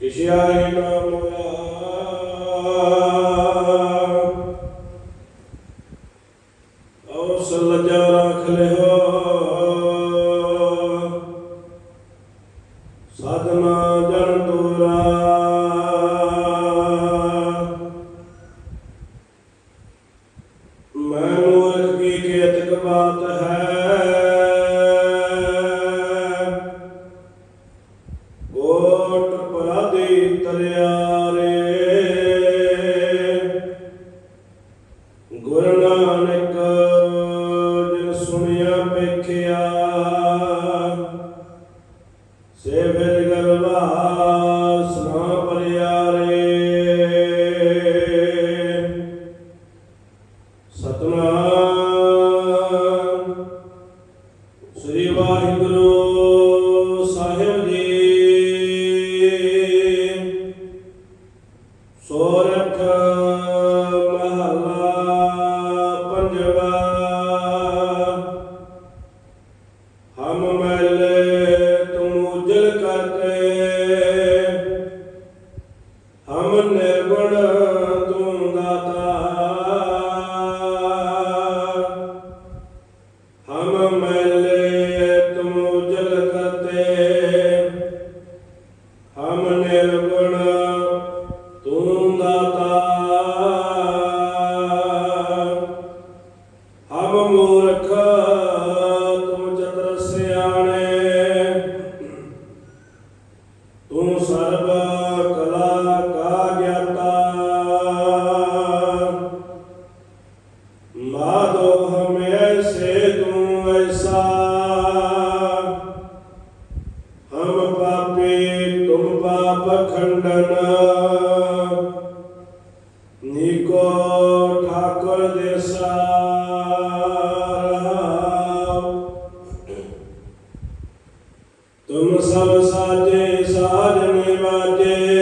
Yeshiaina Moya. Oh, Salajara Kaleho. ਸੇਵਨ ਗਰਵਾਸ ਨਾ ਪਰਿਆਰੇ। ਸਤਨਾਮ ਤੁਮ ਸਭ ਸਾਜੇ ਸਾਜਨੇ ਵਾਜੇ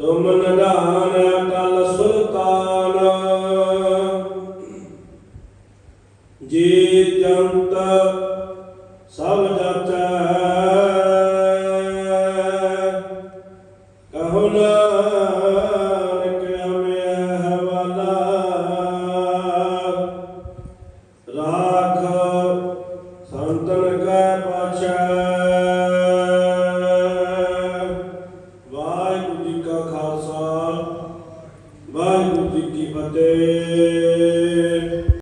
ਤੁਮ ਨਨਾਨ ਕਲ ਸੁਲਤਾਨ। ਜੀ ਜੰਤ ਸਭ